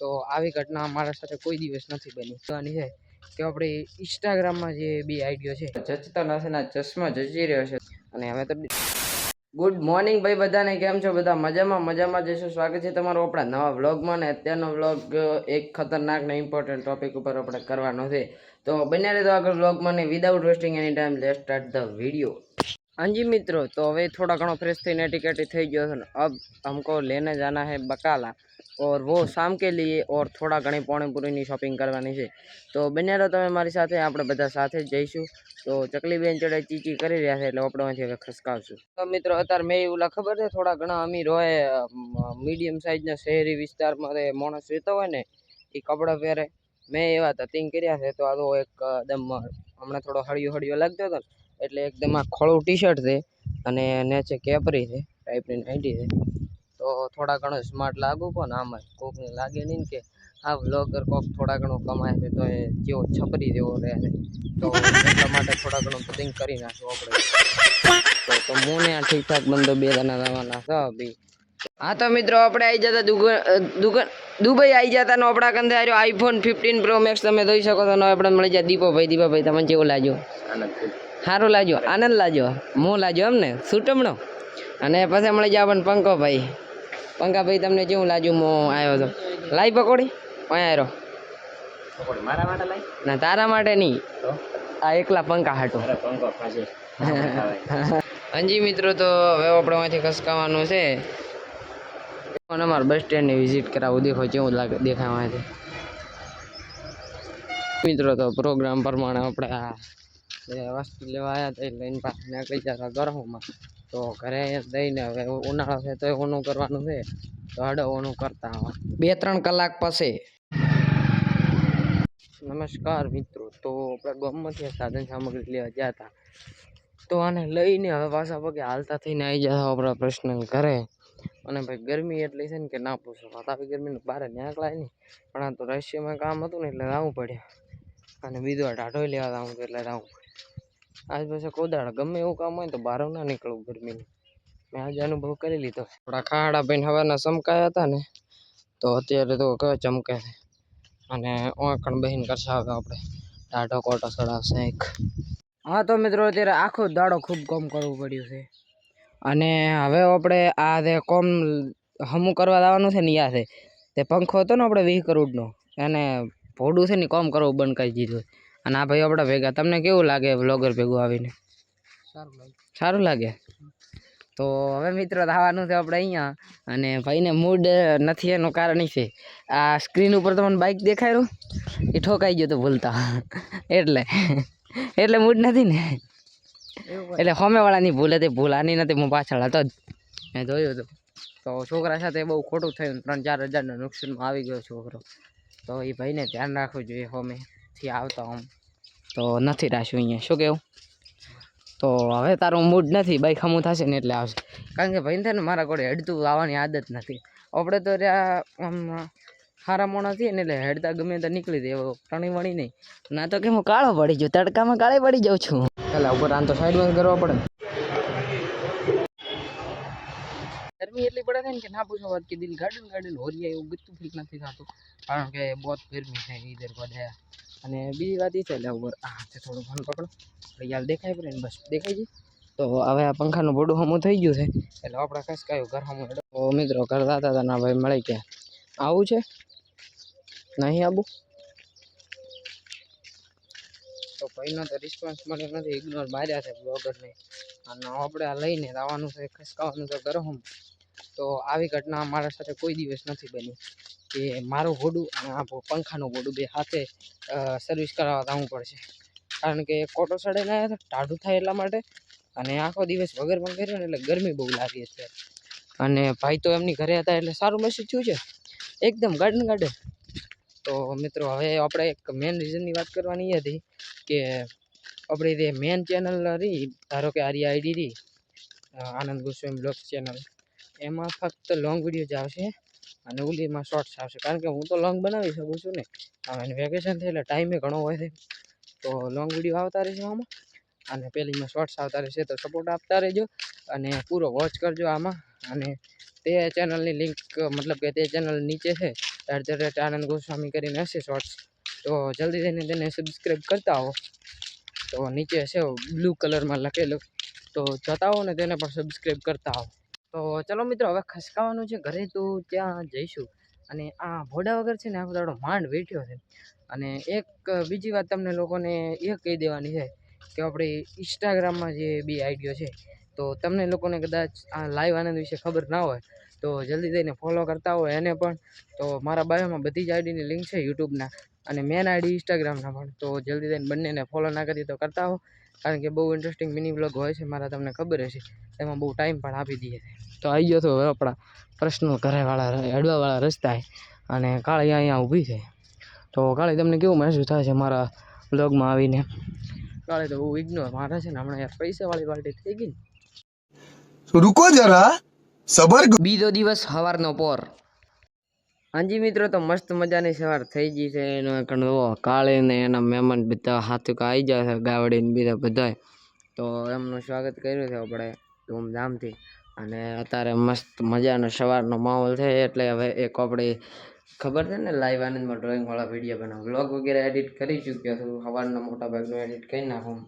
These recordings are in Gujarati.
તો આવી ઘટના મારા સાથે કોઈ દિવસ નથી બની. છે કે આપણે ઇન્સ્ટાગ્રામમાં જે બે આઈડિયો છે. જચતા નશેના ચશ્મા જચી રહ્યો છે. અને હવે તો ગુડ મોર્નિંગ ભાઈ બધાને, કેમ છો બધા? મજામાં મજામાં જશો સ્વાગત છે તમારો આપણા નવા વ્લોગમાં ને અત્યારનો વ્લોગ એક ખતરનાક ને ઇમ્પોર્ટન્ટ ટોપિક ઉપર આપણે કરવાનો છે. તો બન્યા રહેતો આગળ વ્લોગમાં ને without wasting any time let start the video હાજી મિત્રો, તો હવે થોડા ઘણો ફ્રેશ થઈને ટિકેટ થઈ ગયો છે અબ હમકો લેને જાના હે બકાલા. और वो शाम के लिए और થોડા ઘણી પોણીપુરીની શોપિંગ કરવાની છે તો બન્યા રહો તમે મારી સાથે આપણે બધા સાથે જ જઈશું તો ચકલી બેન ચડે ચીચી કરી રહ્યા છે એટલે આપણે અહીંથી હવે ખસકાવશું તો મિત્રો અત્યારે મેં એવું લા ખબર છે થોડા ઘણા અમીર હોય મીડિયમ સાઇઝના શહેરી વિસ્તારમાં તે માણસ રહેતો હોય ને એ કપડાં પહેરે મેં એવા તતિંગ કર્યા છે તો આ તો એકદમ હમણાં થોડો હળિયો હળિયો લાગતો હતો ને એટલે એકદમ આ ખોળું ટી શર્ટ છે અને નીચે કેપરી છે ટાઈપની નાઇટી છે તો થોડા ઘણો સ્માર્ટ લાગુ પણ આમાં કોકને લાગે નહીં કે આ બ્લોગર કોક થોડા ઘણું કમાય છે તો એ જેવો છપરી જેવો રહે છે. તો એટલા માટે થોડા ઘણું બધિંગ કરી નાખવું આપણે તો તો હું ને આ ઠીકઠાક બંધો બે જણા રહેવાના. છે બી. હા તો મિત્રો, આપણે આવી જતા દુકાન દુબઈ આવી જતા નો આપણા કંધે આવ્યો આઈફોન ફિફ્ટીન પ્રો મેક્સ તમે જોઈ શકો ને આપણે મળી જાય દીપોભાઈ, દીપાભાઈ, તમને જેવો લાગ્યો? સારું લાગ્યો. આનંદ લાગ્યો. મોં લાગ્યો એમ ને સુટમણો અને પછી મળી જાય આપણને પંકોભાઈ પંકાભાઈ તમને કેવું લાગ્યું મો આવ્યો તો. લાઈ પકોડી? અહીંયા આવ્યો મારા માટે લાઈ? ના તારા માટે નહીં. આ એકલા પંખા હાટો. હાજી મિત્રો તો હવે આપણે અહીંથી ખસકાવાનું છે. પણ અમારે બસ સ્ટેન્ડની વિઝિટ કરાવું. દેખો કેવું લાગે દેખાય અહીંથી. મિત્રો તો પ્રોગ્રામ પ્રમાણે આપણે આ વસ્તુ લેવા આવ્યા હતા એ લઈને પાસે નીકળી જતા ગરમમાં તો ઘરે દઈને હવે ઉનાળો છે તો ઓનું કરવાનું છે. તો હડો ઓનું કરતા બે ત્રણ કલાક પછી. નમસ્કાર મિત્રો, તો આપણે ગામમાંથી સાધન સામગ્રી લેવા ગયા હતા. તો આને લઈને હવે પાછા પગે હાલતા થઈને આવી જતા આપણા પર્સનલ ઘરે. અને ભાઈ ગરમી એટલી છે ને કે ના પૂછો. આવી ગરમીને, બહાર નીકળાય નહીં. પણ આ તો રશિયામાં કામ હતું ને એટલે આવવું પડ્યું. અને બીજું ટાઢોય લેવા આવવું એટલે પડ્યું આજ પછી કોદાળ ગમે એવું કામ હોય તો બહાર ના નીકળવું ગરમીનું. મેં આજે અનુભવ કરી લીધો. થોડા ખાડા ભાઈને હવાના ચમકાયા હતા ને, તો અત્યારે તો કયો ચમકે છે. અને ઓળખણ બહીન કરશે હવે આપણે. ટાઢો કોટો ચડાવશે એક. હા તો મિત્રો, અત્યારે આખો દાડો ખૂબ કોમ કરવું પડ્યું છે. અને હવે આપણે આ જે કોમ હમું કરવા લાવવાનું છે ને યા છે, તે પંખો હતો ને આપણે વીસ કરોડનો એને ભોડું છે ને કોમ કરવું બંધ કરી દીધું અને આ ભાઈ આપણા ભેગા. તમને કેવું લાગે વ્લોગર ભેગું આવીને? સારું લાગે. તો હવે મિત્રો આવવાનું છે આપણે અહીંયા. અને ભાઈને મૂડ નથી એનું કારણ છે. આ સ્ક્રીન ઉપર તમને બાઇક દેખાયું એ ઠોકાઈ ગયો તો ભૂલતા. એટલે. એટલે મૂડ નથી ને? એટલે હોમેવાળાની ભૂલ હતી ભૂલ આની નથી હું પાછળ હતો જ. મેં જોયું હતું. તો છોકરા સાથે બહુ ખોટું થયું ત્રણ ચાર હજારના નુકસાનમાં આવી ગયો છોકરો. તો એ ભાઈને ધ્યાન રાખવું જોઈએ હોમેથી આવતા આમ. તો નથી રાખ્યું અહીંયા. શું કેવું? તો હવે તારું મૂડ નથી બાઈક હમું થશે ને એટલે આવશે. કારણ કે ભાઈ ને મારા ઘોડે હેડતું આવવાની આદત નથી. આપણે તો આમ હારા મોણા થઈએ ને એટલે હેડતા ગમે ત્યાં નીકળી દે પ્રાણી વળી નહીં. ના તો કે હું કાળો પડી જાઉં, તડકામાં કાળે પડી જાઉં છું. પેલા ઉપર આમ તો સાઈડમાં કરવા પડે. ગરમી એટલી પડે છે ને કે ના પૂછો વાત કે દિલ ગાર્ડન ગાર્ડન હોરિયા એવું ગતું ફીલ નથી થતું. કારણ કે બહુ ગરમી છે ઈધર બધે અને બીજી વાત એ છે એટલે ઉપર આ હાથે થોડું ફોન પકડો. યાર દેખાય પડે ને બસ, દેખાય છે? તો હવે આ પંખાનું બોડું હમું થઈ ગયું છે. એટલે આપણે ખસકાયું ઘર હમું તો મિત્રો કરતા હતા ના ભાઈ મળી ગયા આવું છે? નહીં આવું? તો ભાઈનો તો રિસ્પોન્સ મળ્યો નથી ઇગ્નોર માર્યા છે બ્લોગરને અને આપણે આ લઈને આવવાનું છે ખસકાવાનું છે ઘર હમ? તો આવી ઘટના મારા સાથે કોઈ દિવસ નથી બની. કે મારું હોડું અને આ પંખાનું હોડું બે હાથે સર્વિસ કરાવવા જવું પડશે. કારણ કે કોટો સડે હતા ટાઢું થાય એટલા માટે. અને આખો દિવસ વગર પણ કર્યો ને એટલે ગરમી બહુ લાગી છે. અને ભાઈ તો એમની ઘરે હતા એટલે સારું મેસેજ થયું છે. એકદમ ગાર્ડન ગાર્ડન. તો મિત્રો, હવે આપણે એક મેન રીઝનની વાત કરવાની હતી કે આપણી જે મેન ચેનલ રહી ધારો કે આરી આઈડી રહી આનંદ ગોસ્વામી બ્લોગ ચેનલ એમાં ફક્ત લોંગ વીડિયો જ આવશે. અને ઓલીમાં શોર્ટ્સ આવશે. કારણ કે હું તો લોંગ બનાવી શકું છું ને. એને વેકેશન થઈ એટલે ટાઈમે ઘણો હોય છે. તો લોંગ વીડિયો આવતા રહેશે આમાં. અને પેલીમાં શોર્ટ્સ આવતા રહેશે તો સપોર્ટ આપતા રહેજો. અને પૂરો વોચ કરજો આમાં. અને તે ચેનલની લિંક મતલબ કે તે ચેનલ નીચે છે. At the rate Anand Goswami કરીને હશે શોર્ટ્સ તો જલ્દી થઈને તેને સબસ્ક્રાઈબ કરતા આવો. તો નીચે છે, બ્લુ કલરમાં લખેલું. તો જતા હો ને તેને પણ સબસ્ક્રાઈબ કરતા આવો. તો ચલો મિત્રો, હવે ખસકાવાનું છે ઘરે તો ત્યાં જઈશું. અને આ ભોડા વગર છે ને આખો દાડો માંડ વેઠ્યો છે. અને એક બીજી વાત તમને લોકોને એ કહી દેવાની છે કે આપણી ઇન્સ્ટાગ્રામમાં જે બી આઈડિયો છે, તો તમને લોકોને કદાચ આ લાઈવ આનંદ વિશે ખબર ના હોય, તો જલ્દી થઈને ફોલો કરતા હોય એને પણ. તો મારા બાયોમાં બધી જ આઈડીની લિંક છે યુટ્યુબના અને મેન આઈડી ઇન્સ્ટાગ્રામના પણ. તો જલ્દી થઈને બંનેને ફોલો ના કરી તો કરતા હો. કારણ કે બહુ ઇન્ટરેસ્ટિંગ મિની બ્લોગ હોય છે મારા તમને ખબર હશે. એમાં બહુ ટાઈમ પણ આપી દઈએ તો આવી ગયો તો આપણા પ્રશ્નો ઘરેવાળા હેડવાવાળા રસ્તા અને કાળી અહીંયા અહીંયા ઊભી છે. તો કાળી તમને કેવું મહેસૂસ થાય છે મારા બ્લોગમાં આવીને? કાળે તો બહુ ઇગ્નોર મારે છે ને હમણાં યાર પૈસાવાળી પાર્ટી થઈ ગઈ ને. રૂકો જરા. સબર બીજો દિવસ સવારનો પોર. હાજી મિત્રો, તો મસ્ત મજાની સવાર થઈ ગઈ છે. એનો એકણ કાળીને કાળે એના મહેમાન બધા હાથુક આવી જાય છે, ગાવડીને બીજા બધાય. તો એમનું સ્વાગત કર્યું છે આપણે ધૂમધામથી. અને અત્યારે મસ્ત મજાનો સવારનો માહોલ છે, એટલે હવે એક આપણે ખબર છે ને લાઈવ આનંદમાં ડ્રોઈંગવાળા વીડિયો બનાવ. વ્લોગ વગેરે એડિટ કરી ચૂક્યો છું, સવારના મોટા ભાગનું એડિટ કરી નાખું.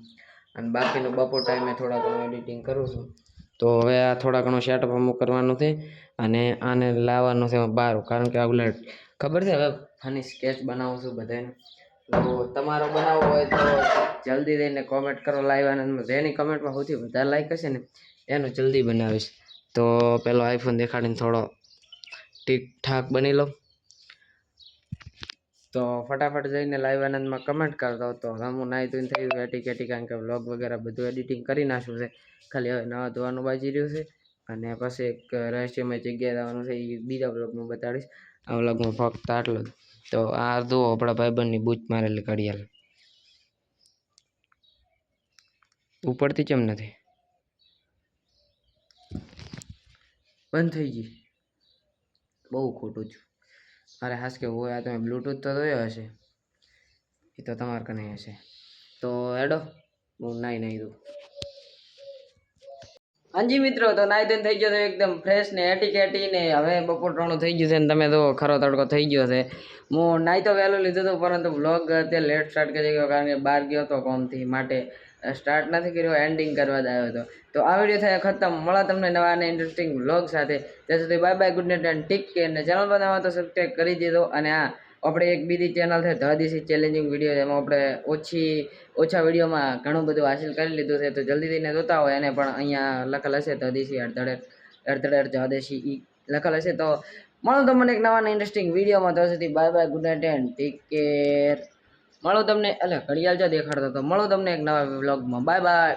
અને બાકીનું બપોર ટાઈમે થોડા ઘણું એડિટિંગ કરું છું. તો હવે આ થોડા ઘણો સેટઅપ અમુક કરવાનું છે અને આને લાવવાનું છે બહાર કારણ કે આગળ ખબર છે? હવે ફની સ્કેચ બનાવું છું બધાને તો તમારો બનાવવો હોય તો જલ્દી થઈને કોમેન્ટ કરો લાઈવ અને જેની કમેન્ટમાં સૌથી વધારે લાઈક હશે ને, એનું જલ્દી બનાવીશ. તો પેલો આઈફોન દેખાડીને થોડો ઠીકઠાક બની લો તો ફટાફટ જઈને લાઈવ આનંદમાં કમેન્ટ કરતો તો હું નાહી ધોઈને થઈ ગયું એટી કેટી કારણ કે વ્લોગ વગેરે બધું એડિટિંગ કરી નાખ્યું છે. ખાલી હવે નવા ધોવાનું બાજી રહ્યું છે. અને પછી એક રહસ્યમય જગ્યાએ જવાનું છે એ બીજા વ્લોગમાં બતાડીશ. આ વ્લોગમાં ફક્ત આટલું તો આ ધોવો આપણા ભાઈબંધની બૂચ મારેલી ઘડિયાળ. ઉપડતી કેમ નથી? બંધ થઈ ગઈ. બહુ ખોટું છું. અરે હાસ કે હોય આ તમે બ્લૂટૂથ તો જોયો હશે. એ તો તમારે કને હશે. તો એડો હું નાઈ નાઈ દઉં. હાજી મિત્રો, તો નાઈ ધોઈને થઈ ગયો છે એકદમ ફ્રેશ ને એટી કેટી ને હવે બપોર ત્રણું થઈ ગયું છે ને તમે તો ખરો તડકો થઈ ગયો છે. હું નાઈ તો વહેલું લીધો હતો પરંતુ બ્લોગ અત્યારે લેટ સ્ટાર્ટ કરી ગયો કારણ કે બહાર ગયો હતો કોમથી માટે. સ્ટાર્ટ નથી કર્યો એન્ડિંગ કરવા આવ્યો હતો. તો આ વીડિયો થયા ખતમ. મળા તમને નવા અને ઇન્ટરેસ્ટિંગ વ્લોગ સાથે. ત્યાં સુધી bye bye good night and take care અને ચેનલ બનાવવા તો સબસ્ક્રાઈબ કરી દીધો. અને આ આપણે એક બીજી ચેનલ છે, ધ દેશી ચેલેન્જિંગ વીડિયો એમાં આપણે ઓછી, ઓછા વિડીયોમાં ઘણું બધું હાસિલ કરી લીધું છે. તો જલ્દી થઈને જોતા હોય. એને પણ અહીંયા લખેલ હશે ધ દેશી અડધડેટ અડધડેટ ધ દેશી ઈ લખેલ હશે. તો મળો તમને એક નવા અને ઇન્ટરેસ્ટિંગ વિડીયોમાં તો સુધી bye bye good night and take care મળો તમને એટલે ઘડિયાળ જ દેખાડતો હતો મળો તમને એક નવા વ્લોગમાં બાય બાય